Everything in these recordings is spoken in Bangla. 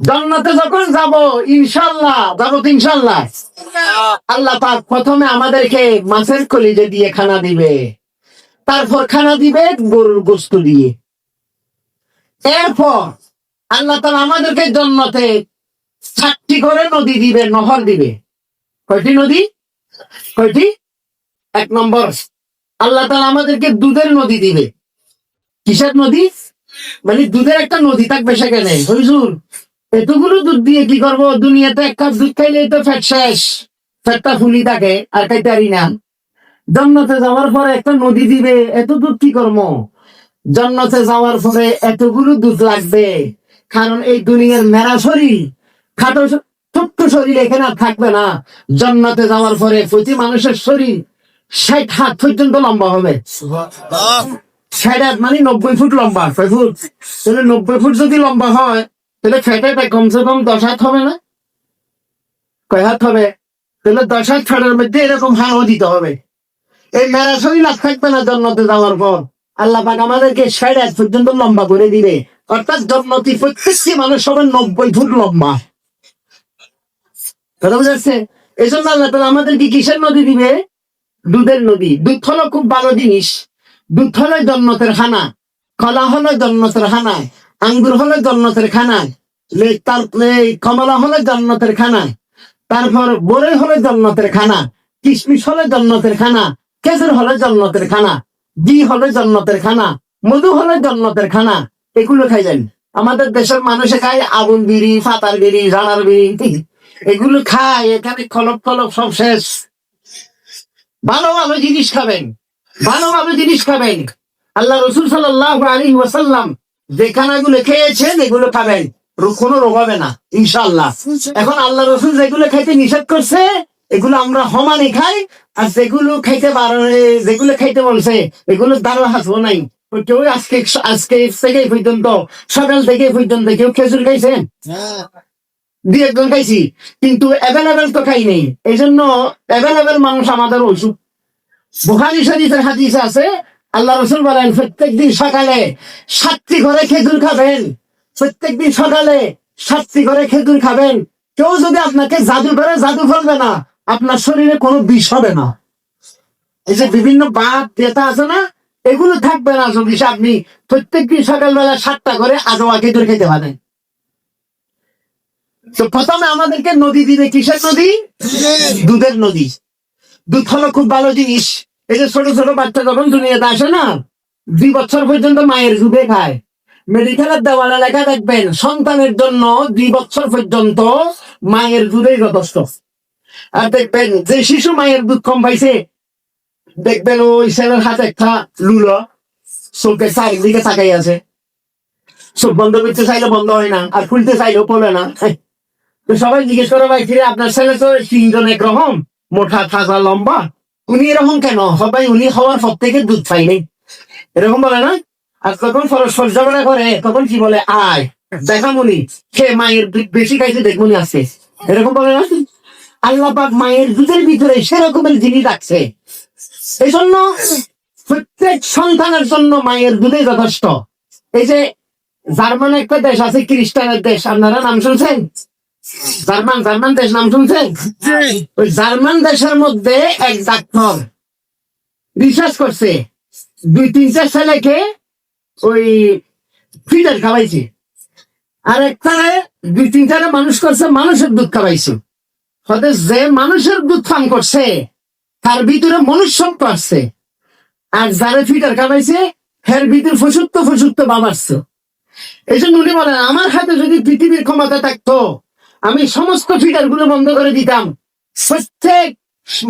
জান্নাতে যখন যাব, ইনশাল্লাহ, যাব ইনশাল্লাহ। আল্লাহ পাক প্রথমে আমাদেরকে মাছের কলিজে দিয়ে খানা দিবে। তারপর খানা দিবে গরুর গোস্ত দিয়ে। এরপর আল্লাহ তালা আমাদেরকে জন্নতে চারটি করে নদী দিবে, নহর দিবে। কয়টি নদী? কয়টি? এক নম্বর, আল্লাহ তালা আমাদেরকে দুধের নদী দিবে। কিসের নদী? মানে দুধের একটা নদী থাকবে সেখানে। হুজুর এতগুলো দুধ দিয়ে কি করব? দুনিয়াতে এক কাপ দুধ খাইলে তো ফ্যাট শেষ। ফ্যাটটা ফুলি থাকে আর খাইতে পারি না। জন্নতে যাওয়ার পরে একটা নদী দিবে এত দুধ কি করব? জন্নতে যাওয়ার পরে এতগুলো দুধ লাগবে। কারণ এই দুনিয়ার মেরা শরীর খাটো ছোট্ট শরীর এখানে আর থাকবে না। জন্মতে যাওয়ার পরে প্রতি মানুষের শরীর ষাট হাত পর্যন্ত লম্বা হবে। ষাট হাত মানে নব্বই ফুট লম্বা কয় ফুট। নব্বই ফুট যদি লম্বা হয় তাহলে ফ্যাটেটা কমসে কম দশ হাত হবে না? কয় হাত হবে? তাহলে দশ হাত মধ্যে এরকম হাড়ও দিতে হবে। এই শরীর আর থাকবে না জন্নতে যাওয়ার পর। আল্লাহ পাক আমাদেরকে ষাট হাত পর্যন্ত লম্বা করে দিবে। অর্থাৎ জন্নতি প্রত্যেকটি মানুষ হবে নব্বই ফুট লম্বা। কথা বুঝাচ্ছে? এই জন্য আল্লাহ তালা আমাদেরকে কিসের নদী দিবে? দুধের নদী। দুধ হলো খুব ভালো জিনিস। দুধ হলো জন্নতের খানা কলা হলো জন্নতের খানা আঙ্গুর হলে জন্নতের খানা তার কমলা হলে জন্নতের খানা তারপর বরে হলে জন্নতের খানা, কিশমিশ হলে জন্নতের খানা, খেজুর হলে জন্নতের খানা, ঘি হলে জন্নতের খানা, মধু হলে জন্নতের খানা, এগুলো খাইলেন আমাদের দেশের মানুষে খায় আগুন বিড়ি ফাতার বিড়ি, রানার বিড়ি এগুলো খায়, এখানে খলপ খলপ সব শেষ। ভালো ভালো জিনিস খাবেন, ভালো ভালো জিনিস খাবেন। আল্লাহ রসুল সাল্লাহ আলী ওয়াসাল্লাম যে খানাগুলো খেয়েছেন, এগুলো খাবেন। কোনো রোগ হবে না ইনশাল্লাহ এখন আল্লাহ রসুল যেগুলো খাইতে নিষেধ করছে, এগুলো আমরা সমানে খাই, আর যেগুলো খাইতে বারণ যেগুলো খাইতে বলছে, এগুলো দ্বারা হাসবো নাই। কেউ আজকে আজকে থেকে পর্যন্ত, সকাল থেকে পর্যন্ত কেউ খেজুর খাইছেন? দুই একজন খাইছি, কিন্তু অ্যাভেলেবেল তো খাই নেই। এই জন্য অ্যাভেলেবেল মানুষ আমাদের ওষুধ। বুখারি শরীফের হাদিস আছে আল্লাহ রসুল বলেন প্রত্যেক দিন সকালে সাতটি করে খেজুর খাবেন। প্রত্যেক দিন সকালে সাতটি করে খেজুর খাবেন। কেউ যদি আপনাকে জাদু করে জাদু ফেলবে না আপনার শরীরে কোনো বিষ হবে না। এই যে বিভিন্ন বাদ ব্যথা আছে না এগুলো থাকবে না যদি আপনি প্রত্যেক দিন সকালবেলা সাতটা করে আজোয়া খেজুর খেতে পারেন। তো প্রথমে আমাদেরকে নদী দিবে কিসের নদী? দুধের নদী। দুধ হলো খুব ভালো জিনিস। এই যে ছোট ছোট বাচ্চা যখন দুনিয়াতে আসে না, দুই বছর পর্যন্ত মায়ের দুধে খায়। মেডিকেলের দেওয়ালে লেখা দেখবেন, সন্তানের জন্য দুই বছর পর্যন্ত মায়ের দুধেই যথেষ্ট আর দেখবেন, যে শিশু মায়ের দুধ কম পাইছে, দেখবেন ওই ছেলের হাতে একটা লুলো চোখে চারিদিকে তাকাই আছে। চোখ বন্ধ করতে চাইলে বন্ধ হয় না, আর খুলতে চাইলেও পড়ে না। তো সবাই জিজ্ঞেস করে, ভাই ফিরে আপনার ছেলে তো তিনজন একরকম মোটা থাকা লম্বা? উনি এরকম কেন? সবাই উনি হওয়ার পর থেকে দুধ পাইনি এরকম বলে না? আর তখন সরজবরা করে, তখন কি বলে? আয় দেখামুনি খেয়ে মায়ের দুধ বেশি খাইছে দেখমুনি আছে। এরকম বলে না? আল্লাহবাক মায়ের দুধের ভিতরে সেরকমের জিনিস রাখছে। এই জন্য প্রত্যেক সন্তানের জন্য মায়ের দুধে যথেষ্ট। এই যে জার্মান একটা দেশ আছে, খ্রিস্টানের দেশ, আপনারা নাম শুনছেন? জার্মান জার্মান দেশ নাম শুনছেন? ওই জার্মান দেশের মধ্যে এক ডাক্তার রিসার্চ করছে। দুই তিনটা ছেলেকে ওই ফিডার খাওয়াইছে। আর একটারে দুই তিনটারে মানুষ করছে মানুষের দুধ খাওয়াইছে। হতে যে মানুষের দুধ পান করছে তার ভিতরে মনুষ্যত্ব আসছে। আর যারা ফিটার খাওয়াইছে হের ভিতরে ফসুত্ব ফসুত্ব বাবাচ্ছে এই জন্য উনি বলেন আমার হাতে যদি পৃথিবীর ক্ষমতা থাকতো আমি সমস্ত ফিটারগুলো বন্ধ করে দিতাম। প্রত্যেক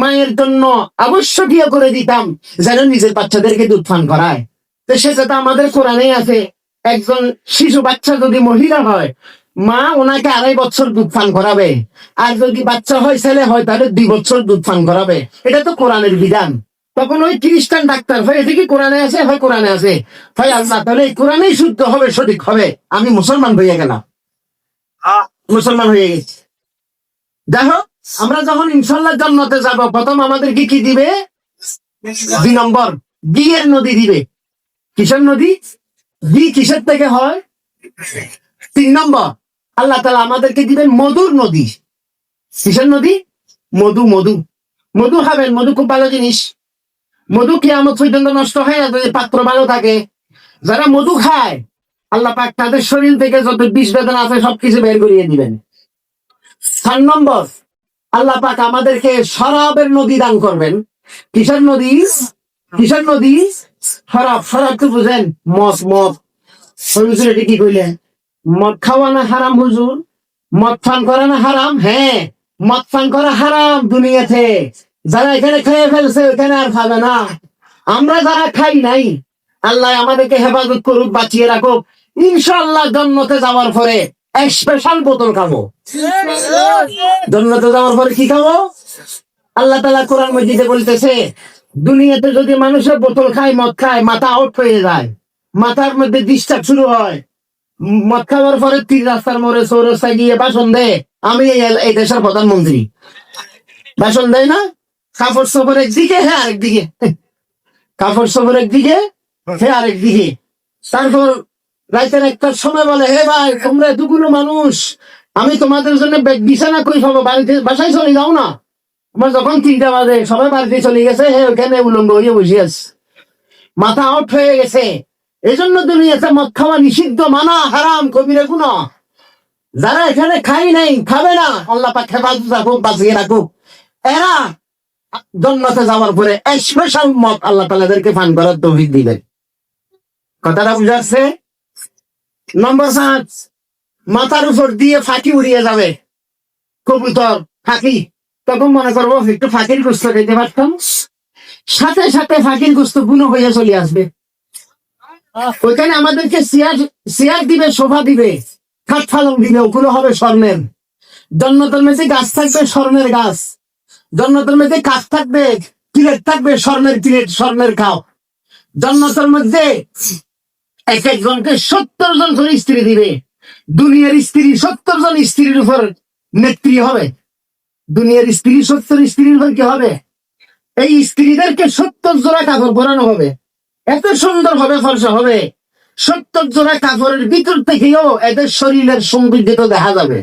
মায়ের জন্য আবশ্যকীয় করে দিতাম, যেন নিজের বাচ্চাদেরকে দুধ পান করায়। তো সেটা তো আমাদের কোরআনে আছে। একজন শিশু বাচ্চা যদি মহিলা হয়, মা ওনাকে আড়াই বছর দুধ পান করাবে। আর যদি বাচ্চা হয়, ছেলে হয়, তাহলে দুই বছর দুধ পান করাবে। এটা তো কোরআনের বিধান। তখন ওই খ্রিস্টান ডাক্তার হয় এটা কি কোরআনে আছে? হয় কোরআনে আছে। হয় আল্লাহ, তাহলে কোরআনেই শুদ্ধ হবে, সঠিক হবে। আমি মুসলমান হয়ে গেলাম। মুসলমান হয়ে গেছি। দেখো, আমরা যখন ইনশাল্লাহ জন্নতে যাব, প্রথম আমাদেরকে কি দিবে? দুই নম্বর বিয়ের নদী দিবে। কিসের নদী? বি কিসের থেকে হয়? তিন নম্বর, আল্লাহ তালা আমাদেরকে দিবেন মধুর নদী। কিসের নদী? মধু মধু। মধু খাবেন, মধু খুব ভালো জিনিস। মধু কেয়ামত পর্যন্ত নষ্ট হয় না পাত্র ভালো থাকে। যারা মধু খায় আল্লাহ পাক তাদের শরীর থেকে যত বিষ বেদনা আছে সবকিছু বের করিয়ে দিবেন। চার নম্বর, আল্লাহ পাক আমাদেরকে শরাবের নদী দান করবেন। কিসের নদী? কিসের নদী? শরাব। শরাব তো বুঝেন, মদ মদ। হুজুর কি কইলেন? মদ খাওয়া না হারাম হুজুর? মদ পান করা না হারাম? হ্যাঁ মদ পান করা হারাম দুনিয়াতে। যারা এখানে খেয়ে ফেলছে ওখানে আর খাবে না। আমরা যারা খাই নাই, আল্লাহ আমাদেরকে হেফাজত করুক, বাঁচিয়ে রাখুক। ইনশাল্লাহ জন্মতে যাওয়ার পরে স্পেশাল বোতল খাব। জন্মতে যাওয়ার পরে কি খাব? আল্লাহ তালা কোরআন মসজিদে বলতেছে, দুনিয়াতে যদি মানুষের বোতল খায়, মদ খায়, মাথা আউট হয়ে যায়, মাথার মধ্যে ডিস্টার্ব শুরু হয়, মদ খাওয়ার পরে তিন রাস্তার মোড়ে চৌরাস্তায় গিয়ে ভাষণ দেয়, আমি এই এই দেশের প্রধানমন্ত্রী। ভাষণ দেয় না? কাপড় সফর একদিকে হ্যাঁ আরেকদিকে। কাপড় সফর একদিকে হ্যাঁ আরেকদিকে। তারপর রাইতের একটা সময় বলে, হে ভাই, তোমরা দুগুলো মানুষ। আমি তোমাদের জন্য বিছানা কই পাবো? বাড়িতে বাসায় চলে যাও না? আমার যখন তিনটা বাজে, সবাই বাড়িতে চলে গেছে, হে ওখানে উলঙ্গ হয়ে বসে আছে। মাথা আউট হয়ে গেছে। এই জন্য দুনিয়াতে মদ খাওয়া নিষিদ্ধ, মানা হারাম, কবিরে গুণ। যারা এখানে খাই নাই, খাবে না। আল্লাহ পাক হেফাজত রাখুক বাঁচিয়ে রাখুক। এরা জন্মতে যাওয়ার পরে স্পেশাল মত আল্লাহ তালাদেরকে ফান করার তৌফিক দিবেন। কথাটা বুঝাচ্ছে? নম্বর পাঁচ মাথার উপর দিয়ে ফাঁকি উড়িয়ে যাবে। কবুতর, ফাঁকি। তখন মনে করব, একটু ফাঁকির গুস্ত খেতে পারতাম। সাথে সাথে ফাঁকির গুস্ত বুনো হয়ে চলে আসবে। ওইখানে আমাদেরকে চেয়ার চেয়ার দিবে, শোভা দিবে। খাট ফালং দিবে, ওগুলো হবে স্বর্ণের। জন্নতের মেঝে গাছ থাকবে, স্বর্ণের গাছ। জন্নতের মধ্যে কাঠ থাকবে প্লেট থাকবে, স্বর্ণের প্লেট স্বর্ণের খাও জন্নতের মধ্যে এক একজনকে সত্তর জন করে স্ত্রী দিবে। দুনিয়ার স্ত্রী সত্তর জন স্ত্রীর উপর নেত্রী হবে। দুনিয়ার স্ত্রী সত্তর স্ত্রীর উপর কি হবে? এই স্ত্রীদেরকে সত্তর জোড়া কাপড় পরানো হবে। এত সুন্দর হবে, ফর্সা হবে। সত্তর জোড়া কাপড়ের ভিতর থেকেও এদের শরীরের সৌন্দর্য দেখা যাবে।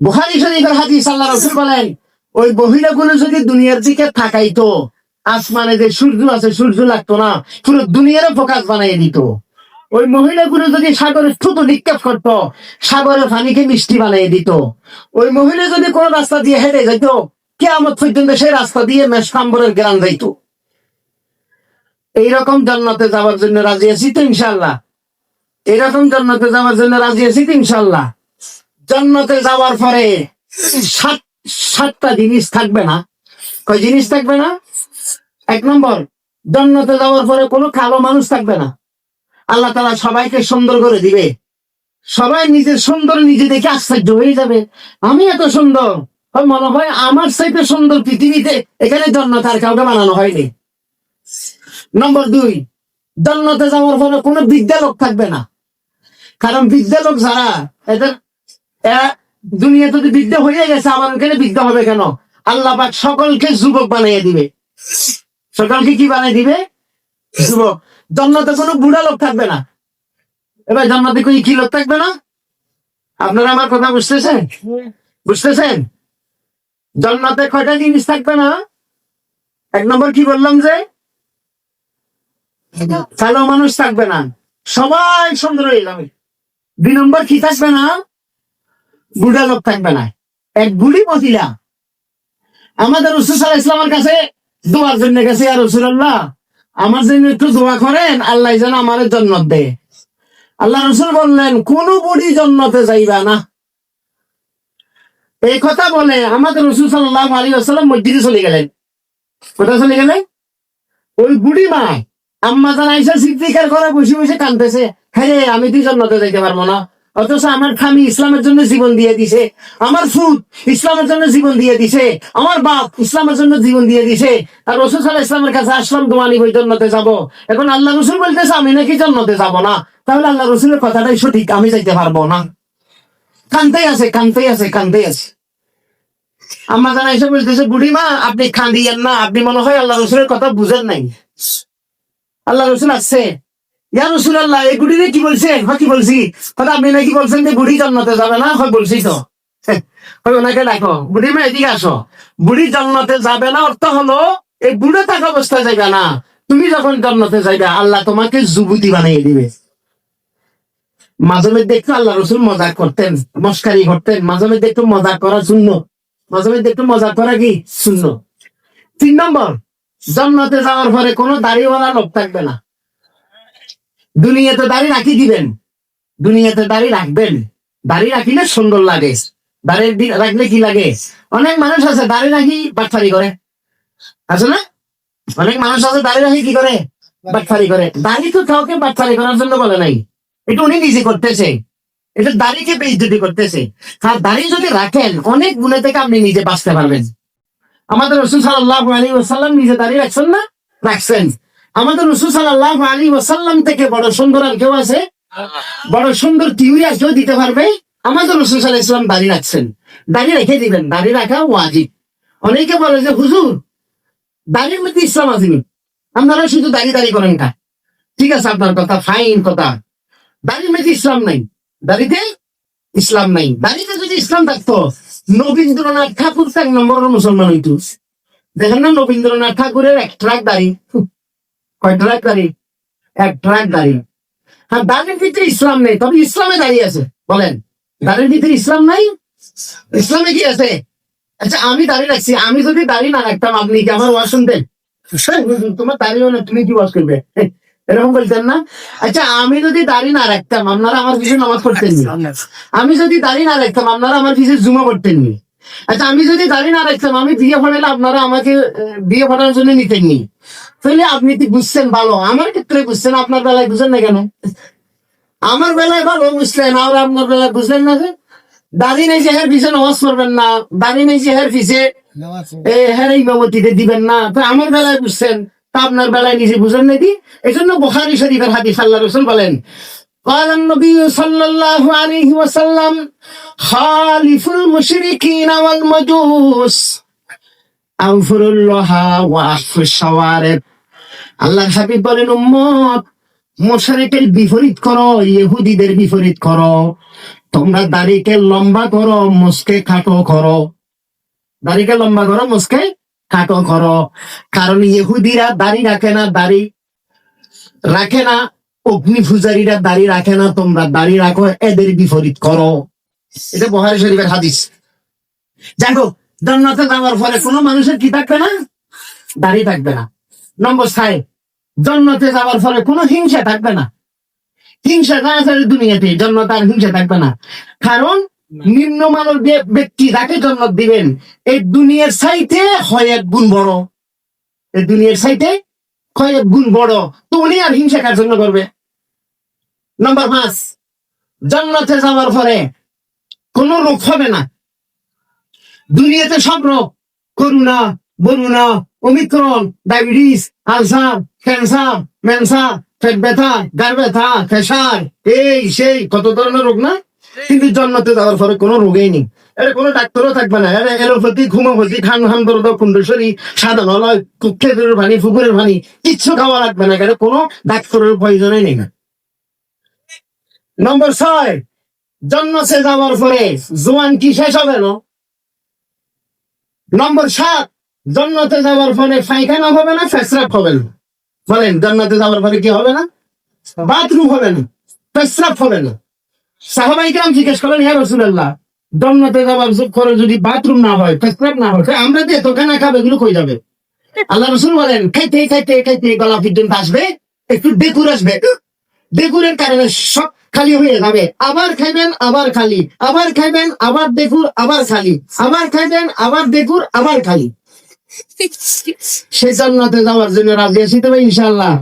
বুহারি শরীফের হাদিস আল্লাহ রসুল বলেন, ওই মহিলাগুলো যদি দুনিয়ার দিকে থাকাইতো আসমানে যে সূর্য আছে, সূর্য লাগতো না। পুরো দুনিয়ারও ফোকাস বানিয়ে দিত। ওই মহিলাগুলো যদি সাগরে ঠুত নিক্ষেপ করতো, সাগরের পানিকে মিষ্টি বানিয়ে দিত। ওই মহিলা যদি কোন রাস্তা দিয়ে হেঁটে যেত কেমন পর্যন্ত সেই রাস্তা দিয়ে মেসকাম্বরের গ্রাম যাইতো। এইরকম জান্নাতে যাওয়ার জন্য রাজি আছি তো ইনশাল্লাহ এরকম জান্নাতে যাওয়ার জন্য রাজি আছি তো ইনশাল্লাহ জান্নাতে যাওয়ার পরে সাত সাতটা জিনিস থাকবে না। কয় জিনিস থাকবে না? এক নম্বর জান্নাতে যাওয়ার পরে কোনো কালো মানুষ থাকবে না। আল্লাহ তালা সবাইকে সুন্দর করে দিবে। সবাই নিজের সুন্দর নিজে দেখে আশ্চর্য হয়ে যাবে। আমি এত সুন্দর? মনে হয় আমার চাইতে সুন্দর পৃথিবীতে এখানে জন্নত আর কাউকে বানানো হয়নি। নম্বর দুই জন্নতে যাওয়ার পরে কোনো বিদ্যা লোক থাকবে না। কারণ বিদ্যা লোক যারা, এদের দুনিয়া যদি বিদ্যা হয়ে গেছে আমার ওখানে বিদ্যা হবে কেন? আল্লাহ পাক সকলকে যুবক বানিয়ে দিবে। সকলকে কি বানিয়ে দিবে? যুবক জন্নতে কোনো বুড়া লোক থাকবে না। এবার জন্নতে কোনো কি লোক থাকবে না? আপনারা আমার কথা বুঝতেছেন? বুঝতেছেন? জন্নতে কয়টা জিনিস থাকবে না? এক নম্বর কি বললাম যে কালো মানুষ থাকবে না। সবাই সুন্দর হয়ে যাবে। দুই নম্বর কি থাকবে না? বুড়া লোক থাকবে না। এক বুড়ি মহিলা। আমাদের রসুল ইসলামের কাছে দোয়ার জন্য গেছে আর রসুল্লাহ আমার জন্য একটু দোয়া করেন, আল্লাহ যেন আমার জন্নত দে। আল্লাহ রসুল বললেন, কোন বুড়ি জন্নতে যাইবা না। এই কথা বলে আমাদের রসুল সাল্লাহ আলী আসাল্লাম মসজিদে চলে গেলেন। কোথায় চলে গেলেন? ওই বুড়ি মা, আম্মা জান আইসা সিদ্দিকার করে বসে বসে কানতেছে হ্যাঁ আমি তুই জন্নতে যাইতে পারব না। অথচ আমার স্বামী ইসলামের জন্য জীবন দিয়ে দিছে। আমার ফুট ইসলামের জন্য জীবন দিয়ে দিছে। আমার বাপ ইসলামের জন্য জীবন দিয়ে দিছে। আর রসুল সাল্লাহ ইসলামের কাছে আসলাম দোয়ানি বই জন্নতে যাব। এখন আল্লাহ রসুল বলতেছে, আমি নাকি জন্নতে যাব না। তাহলে আল্লাহ রসুলের কথাটাই সঠিক, আমি যাইতে পারব না। কানতেই আছে কানতেই আছে কানতেই আছে। আম্মা জানা এসে বলতেছে, বুড়িমা, আপনি কান্দিয়েন না। আপনি মনে হয় আল্লাহ রসুলের কথা বুঝেন নাই। আল্লাহ রসুল আসছে। কি বলছে? হ্যাঁ বলছি? বলছেন বুড়ি যাবে না? হয়, বলছি তো। হয় বুড়ি বুড়ি যাবে না অর্থ হলো, এই বুড়ে অবস্থায় না। তুমি যখন জান্নাতে যাইবে, আল্লাহ তোমাকে যুবতী বানিয়ে দিবে। মাঝে মধ্যে আল্লাহ রসুল মজা করতেন, মস্কারি করতেন। মাঝে একটু মজা করা শূন্য। মাঝে একটু মজা করা কি? শূন্য। তিন নম্বর জন্মতে যাওয়ার পরে কোনো দাড়িওয়ালা লোক থাকবে না। দুনিয়াতে দাড়ি রাখি দিবেন। দুনিয়াতে দাড়ি রাখবেন। দাড়ি রাখিলে সুন্দর লাগে। দাড়ি রাখলে কি লাগে? অনেক মানুষ আছে, দাড়ি রাখি বাটফারি করে। আছে না? অনেক মানুষ আছে, দাড়ি রাখি কি করে? বাটফারি করে। দাড়ি তো কাউকে বাটফারি করার জন্য বলে নাই। এটা উনি নিজে করতেছে। এটা দাড়িকে বেইজ্জতি করতেছে। আর দাড়ি যদি রাখেন, অনেক গুণে থেকে আপনি নিজে বাঁচতে পারবেন। আমাদের রসুল সাল্লাহ আলী ওসাল্লাম নিজে দাঁড়িয়ে রাখছেন না? রাখছেন। আমাদের রসুল সাল্লাহ আলী ওসাল্লাম থেকে বড় সুন্দর আর কেউ আছে? বড় সুন্দর টিউরি আর কেউ দিতে পারবে? আমাদের রসুল সাল্লাহ ইসলাম দাঁড়িয়ে রাখছেন। দাঁড়িয়ে রেখে দিবেন দাঁড়িয়ে রাখা ওয়াজিব। অনেকে বলে যে, হুজুর দাঁড়ির মধ্যে ইসলাম আসেনি আপনারা শুধু দাঁড়িয়ে দাঁড়িয়ে করেন কা। ঠিক আছে, আপনার কথা ফাইন কথা। দাঁড়ির মধ্যে ইসলাম নাই। দাঁড়িতে ইসলাম নাই। দাঁড়িতে যদি ইসলাম থাকতো রবীন্দ্রনাথ ঠাকুর এক নম্বরের মুসলমান হইতো। দেখেন না রবীন্দ্রনাথ ঠাকুরের এক ট্রাক দাড়ি কয় ট্রাক দাড়ি এক ট্রাক দাড়ি হ্যাঁ দাঁড়ির ভিতরে ইসলাম নেই তবে ইসলামে দাঁড়িয়ে আছে বলেন। দাঁড়ির ভিতরে ইসলাম নাই? ইসলামে কি আছে? আচ্ছা আমি দাঁড়িয়ে রাখছি আমি যদি দাঁড়িয়ে না রাখতাম আপনি কি আমার ওয়াজ শুনতেন? তোমার দাঁড়িয়ে না তুমি কি ওয়াজ করবে? এরকম বলতেন না? আচ্ছা আমি যদি দাঁড়িয়ে না রাখতাম আপনারা আমার পিছনে নামাজ পড়তেন আমি যদি দাড়ি না রাখতাম আপনারা আমার পিছিয়ে জুমা করতেন নি আচ্ছা আমি যদি দাড়ি না রাখতাম, আমি বিয়ে পড়ালে আপনারা আমাকে বিয়ে পড়ার জন্য নিতেন নি। তাহলে আপনি কি বুঝছেন ভালো? আমার ক্ষেত্রে বুঝছেন, আপনার বেলায় বুঝেন না কেন? আমার বেলায় ভালো বুঝলেন, আর আপনার বেলায় বুঝলেন না যে? দাড়ি নেই যে হের পিছনে নামাজ পড়বেন না দাড়ি নেই যে হের পিছে, এ, হের ইমামতিতে দিবেন না। তো আমার বেলায় বুঝছেন, তা আপনার বেলায় নিজে বুঝেন নাকি এই জন্য বোখারি শরীফের হাদিস আল্লাহ রসুল বলেন قال النبي صلى الله عليه وسلم خالف المشركين والمجوس أغفر الله وأحف الشوارب আল্লাহ হাবিব বলেন উম্মত মোশারেকের বিপরীত করো ইহুদিদের বিপরীত করো তোমরা দাড়িকে লম্বা করো মুসকে খাটো করো দাড়িকে লম্বা করো মুসকে খাটো করো কারণ ইহুদিরা দাড়ি রাখে না দাড়ি রাখে না অগ্নি পূজারীরা রাখে না তোমরা? দাড়ি রাখো এদের বিপরীত করো। এটা বহারি শরীফের হাদিস। দেখো জান্নাতে যাওয়ার পরে কোনো মানুষের কি থাকবে না? দাড়ি থাকবে না। নম্বর ছয়, জন্নতে যাওয়ার ফলে কোনো হিংসা থাকবে না। হিংসা না আছে দুনিয়াতে জন্নত আর হিংসা থাকবে না। কারণ নিম্নমানের যে ব্যক্তি যাকে জন্নত দিবেন, এই দুনিয়ার সাইতে হয় এক গুণ বড়। এই দুনিয়ার সাইতে কয়েক গুণ বড়? তো উনি আর হিংসা কার জন্য করবে? নম্বর পাঁচ, জন্নতে যাওয়ার পরে কোন রোগ হবে না। দুনিয়াতে সব রোগ, করুণা, বরুণা অমিক্রণ ডায়াবেটিস, আলসার, ক্যান্সার, ম্যানসার, পেট ব্যথা গার ব্যথা প্রেশার এই সেই, কত ধরনের রোগ না? কিন্তু জন্মতে যাওয়ার পরে কোনো রোগেই নেই। এটা কোনো ডাক্তারও থাকবে না। এটা এলোপ্যাথি, ঘুমোপ্যাথি খান খান দরদ কুণ্ডশ্বরী সাধারণ খেজুরের পানি, পুকুরের পানি, কিচ্ছু খাওয়া লাগবে না। এটা কোনো ডাক্তারের প্রয়োজনই নেই না। নম্বর ছয়, জন্মতে যাওয়ার পরে জোয়ান কি শেষ হবে না? নম্বর সাত জন্নতে যাওয়ার পরে পায়খানা হবে না পেশরাপ হবে না? বলেন, জন্মতে যাওয়ার পরে কি হবে না? বাথরুম হবে না পেশরাপ হবে না। সাহাবাই কালাম জিজ্ঞেস করেন হ্যাঁ রসুল্লাহ জন্নতে যাওয়ার পরে যদি বাথরুম না হয় পেশরাপ না হয় আমরা যে তোকে না খাবে, এগুলো কই যাবে? আল্লাহ রসুল বলেন, খাইতে খাইতে খাইতে গলা পর্যন্ত আসবে, একটু ডেকুর আসবে ডেকুরের কারণে সব খালি হয়ে যাবে। আবার খাইবেন, আবার খালি, আবার খাইবেন, আবার দেখুর আবার খালি, আবার খাইবেন, আবার দেখুর আবার খালি। সেই জান্নাতে যাওয়ার জন্য রাজি আছি তবে ইনশাল্লাহ